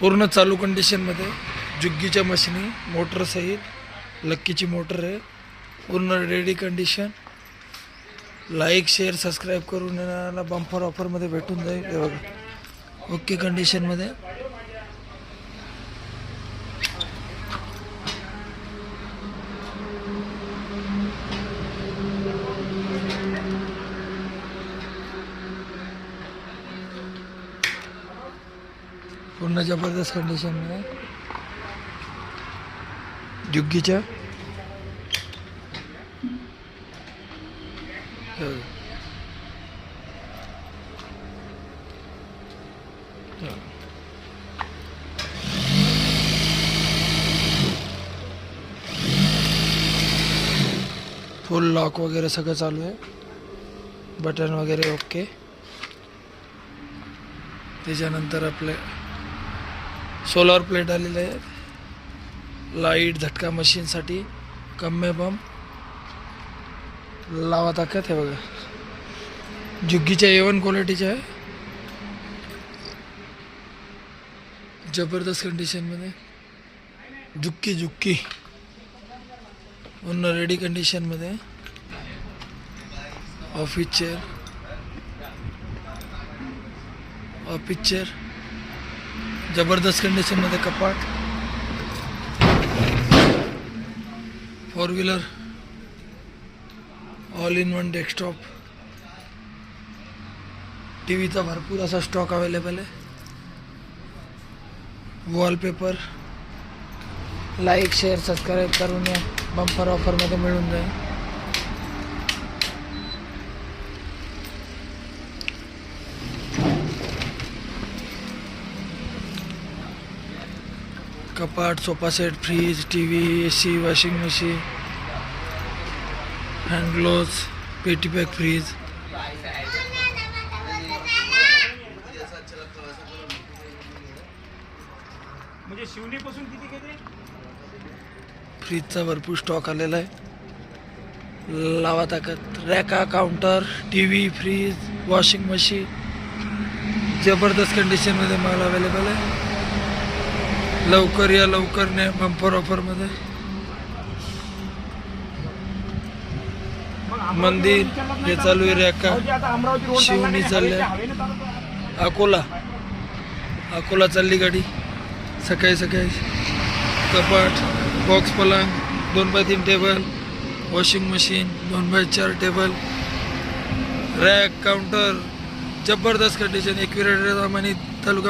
पूर्ण चालू कंडिशनमध्ये जुग्गीच्या मशिनी मोटरसहित लक्कीची मोटर आहे. पूर्ण ready condition like share subscribe करून येणारा बंपर ऑफरमध्ये भेटून जाईल. हे बघा. ओके कंडिशनमध्ये पूर्ण जबरदस्त कंडिशनमध्ये जुग्गीच्या फुल लॉक वगैरे सगळं चालू आहे. बटन वगैरे ओके त्याच्यानंतर आपले सोलर प्लेट आलेले आहे. लाइट झटका मशीनसाठी कम्मे बम लावा ताकद हे बघा. जुग्गीच्या ए वन क्वालिटीच्या आहे. जबरदस्त कंडिशनमध्ये जुक्की जुक्की पूर्ण रेडी कंडिशनमध्ये ऑफिस चेअर ऑफिस चेअर जबरदस्त कंडिशनमध्ये कपाट. Four wheeler all in one desktop T व्हीचा भरपूर असा स्टॉक अवेलेबल आहे. वॉलपेपर लाईक शेअर सबस्क्राईब करून या बंपर ऑफरमध्ये मिळून जाईल. कपाट sofa set fridge T V A C washing machine hand gloves पेटी पॅक फ्रीज. म्हणजे फ्रीजचा भरपूर स्टॉक आलेला आहे. लावा ताकद. रॅका counter T V fridge washing machine जबरदस्त कंडिशनमध्ये माल अवेलेबल आहे. लवकर या लवकर ने बंपर ऑफरमध्ये मंदिर हे चालू आहे रॅका शिवणी चाललंय. अकोला. अकोला चालली गाडी. सकाळी सकाळी. कपाट बॉक्स पलंग दोन बाय तीन टेबल वॉशिंग मशीन दोन बाय चार टेबल रॅक काउंटर जबरदस्त कंडिशन एकविरा तालुका